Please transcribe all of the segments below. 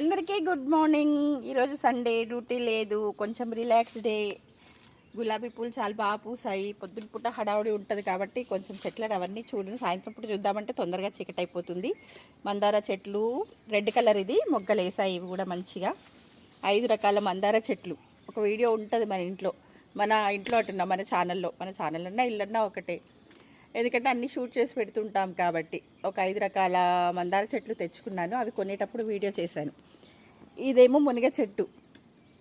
అందరికీ good morning. ఈరోజు Sunday duty లేదు. కొంచెం రిలాక్స్ డే. గులాబీ పూలు చాలా బాగా పూసాయి. పొద్దున పూట హడావుడి ఉంటుంది కాబట్టి కొంచెం చెట్లను అవన్నీ చూడండి. సాయంత్రం పూట చూద్దామంటే తొందరగా చీకటి అయిపోతుంది. మందార చెట్లు రెడ్ కలర్ ఇది. మొగ్గలు వేసాయి ఇవి కూడా మంచిగా. ఐదు రకాల మందార చెట్లు. ఒక వీడియో ఉంటుంది మన ఇంట్లో. మన ఇంట్లో అంటున్నా మన ఛానల్లో. మన ఛానల్ అన్నా ఇల్లన్నా ఒకటే. ఎందుకంటే అన్ని షూట్ చేసి పెడుతుంటాం కాబట్టి. ఒక ఐదు రకాల మందార చెట్లు తెచ్చుకున్నాను. అవి కొనేటప్పుడు వీడియో చేశాను. ఇదేమో మునగ చెట్టు.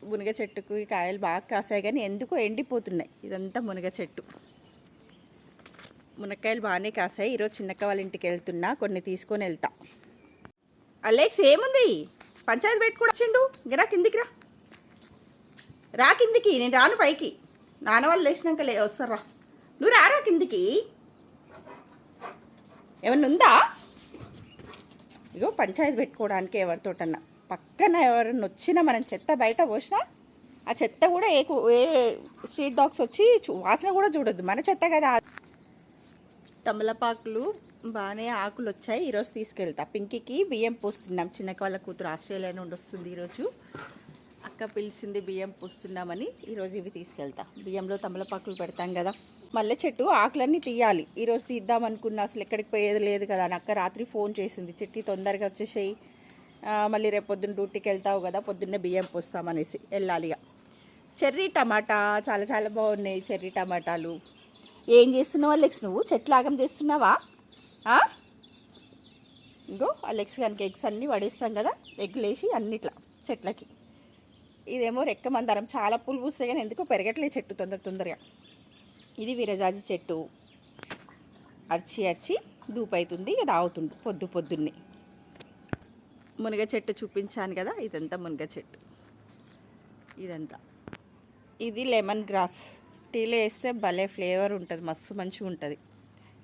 మునగ చెట్టుకు కాయలు బాగా కాసాయి కానీ ఎందుకో ఎండిపోతున్నాయి. ఇదంతా మునగ చెట్టు. మునక్కాయలు బాగానే కాసాయి. ఈరోజు చిన్నక్క వాళ్ళ ఇంటికి వెళ్తున్నా. కొన్ని తీసుకొని వెళ్తా. అలెక్స్ ఏముంది? పంచాయతీ పెట్టుకుని వచ్చిండు. గిరా కిందికి రా. రా కిందికి. నేను రాను పైకి. నాన్న వాళ్ళు లేచినాక లే వస్తారా? నువ్వు రారా కిందికి? ఏమన్నా ఉందా ఇగో పంచాయతీ పెట్టుకోవడానికి ఎవరితోటన్నా పక్కన ఎవరన్నా వచ్చినా మనం చెత్త బయట పోసినా ఆ చెత్త కూడా ఏ ఏ స్ట్రీట్ డాగ్స్ వచ్చి చూ- వాసన కూడా చూడొద్దు. మన చెత్త కదా. తమలపాకులు బాగానే ఆకులు వచ్చాయి ఈరోజు తీసుకెళ్తా. పింకీకి బియ్యం పోస్తున్నాం. చిన్నక వాళ్ళ కూతురు ఆస్ట్రేలియా నుండి వస్తుంది ఈరోజు. అక్క పిలిచింది బియ్యం పోస్తున్నామని ఈరోజు ఇవి తీసుకెళ్తా. బియ్యంలో తమలపాకులు పెడతాం కదా. మల్లె చెట్టు ఆకులన్నీ తీయాలి. ఈరోజు తీద్దాం అనుకున్నా అసలు ఎక్కడికి పోయేది లేదు కదా అని. అక్క రాత్రి ఫోన్ చేసింది చెట్టు తొందరగా వచ్చేసేయి. మళ్ళీ రేపు పొద్దున్న డ్యూటీకి వెళ్తావు కదా పొద్దున్నే బియ్యం పోస్తామనేసి వెళ్ళాలిగా చెర్రీ టమాటా చాలా చాలా బాగున్నాయి చెర్రీ టమాటాలు. ఏం చేస్తున్నావు అలెక్స్? నువ్వు చెట్లు ఆగం చేస్తున్నావా? ఇంకో అలెక్స్ కనుక ఎగ్స్ అన్నీ పడేస్తాం కదా ఎగ్లేసి అన్నిట్లా చెట్లకి. ఇదేమో రెక్క మందారం చాలా పూలు పూస్తే కానీ ఎందుకో పెరగట్లేదు చెట్టు తొందర తొందరగా. ఇది విరజాజి చెట్టు. అరిచి అరిచి దూపైతుంది ఇక తాగుతుంది పొద్దు పొద్దున్నే. మునగ చెట్టు చూపించాను కదా ఇదంతా మునగ చెట్టు. ఇదంతా. ఇది లెమన్ గ్రాస్. టీలో వేస్తే భలే ఫ్లేవర్ ఉంటుంది మస్తు మంచిగా ఉంటుంది.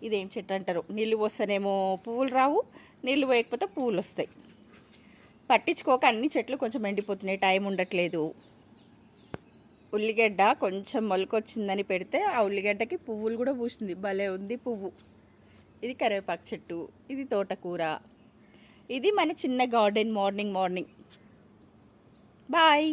ఇదేం చెట్టు అంటారు? నీళ్ళు పోస్తేనేమో పువ్వులు రావు నీళ్ళు పోయకపోతే పువ్వులు వస్తాయి. పట్టించుకోక అన్ని చెట్లు కొంచెం ఎండిపోతున్నాయి టైం ఉండట్లేదు. ఉల్లిగడ్డ కొంచెం మొలకొచ్చిందని పెడితే ఆ ఉల్లిగడ్డకి పువ్వులు కూడా పూసింది. భలే ఉంది పువ్వు. ఇది కరివేపాకు చెట్టు ఇది తోటకూర. ఇది మన చిన్న గార్డెన్ మార్నింగ్ మార్నింగ్. బాయ్.